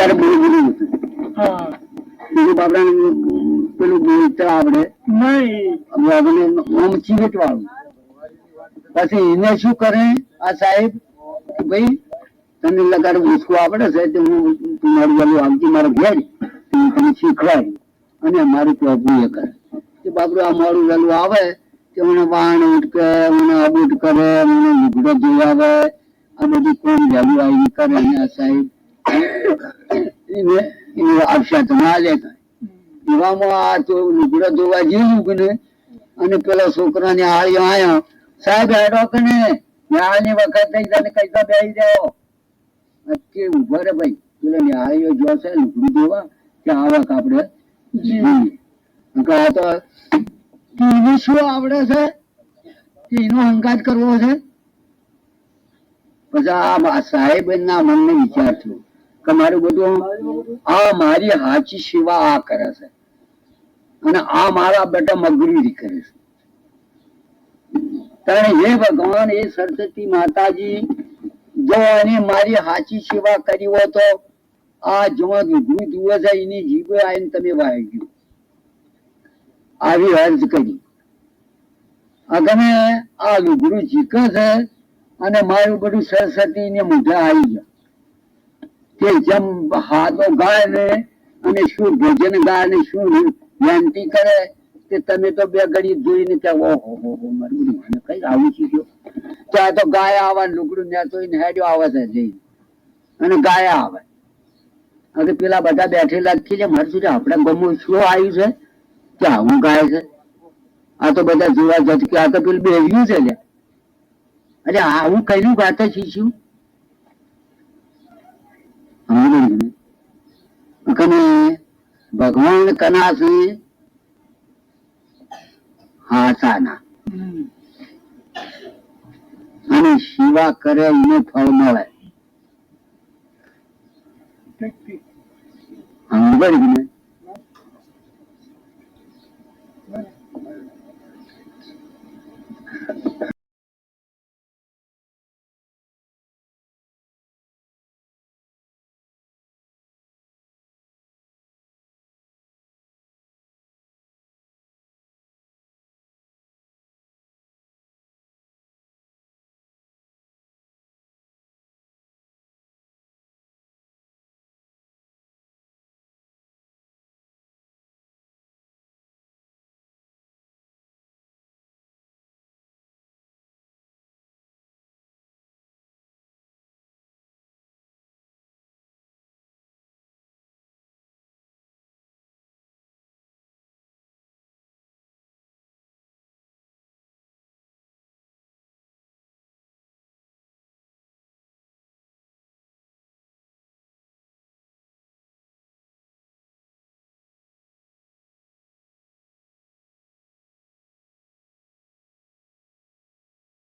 ત્યારે બહુ બધું હા. બીજું બાપડાને પેલું બોલતા આવડે. નહીં. આપણે આમ ચીવટ વાળું પછી એને શું કરે? આ સાહેબ કે ભાઈ તને લગાડ ઉસકો આવડે છે તો હું મારું વાલું આવતી મારા ઘેર. તને શીખવાડી. અને મારું પ્રભુ એ કરે. કે બાપડું આ મારું વેલું આવે કે મને વાણ ઉટકે મને અબૂટ કરે મને લુગડો જોવાવે આ બધું કોણ વેલું આવી કરે? ના એવામાં આ તો લુગડો ધોવા જેવું ને. અને પેલા છોકરાને આળ્યો આયો. સાહેબ હેડો કે ને. ન્યાળની વખત થઈ તને કઈતા બેસી જાઓ. કે ઊભો રે ભાઈ. પેલો ન્યાળીઓ જોશે લુગડું ધોવા. કે આવક કાપડે આ તો ટીવી શું આવડે છે. એનો હંગાત કરવો છે. પછી આ સાહેબ ના મનને વિચાર થયો કે મારું બધું આ મારી હાચી સેવા આ કરે છે. અને આ મારા બેટા મગરી કરે છે. તારે હે ભગવાન, એ સરસ્વતી માતાજી, જો આને મારી હાચી સેવા કરી હોય તો આ જો લુગડું જુએ છે એની જીભે આવીને તમે વાઈ ગયું. આવી અર્જ કરી. અગમે આ લુગડું જીકે છે અને મારું બધું સરસ્વતી ને મોઢે આવી ગયા. કે જેમ હાથો ને અને શું ભોજન ને શું વિનંતી કરે કે તમે તો બે ઘડી જોઈને કે ઓહો હો હો મારું મને કઈ આવું શીખ્યો તો આ તો ગાય આવે લુગડું નેતો હેડ્યો આવે છે જઈ અને ગાય આવે. હવે પેલા બધા બેઠેલા કે છે મારે શું આપણે આપણા શું આવ્યું છે? કે આવું ગાય છે. આ તો બધા જોવા જત કે આ તો પેલું બેવ્યું છે અરે આવું કઈનું ગાતે શીખ્યું? ભગવાન કના છે. હાસાના. અને શિવા કરે એને ફળ મળે. ને?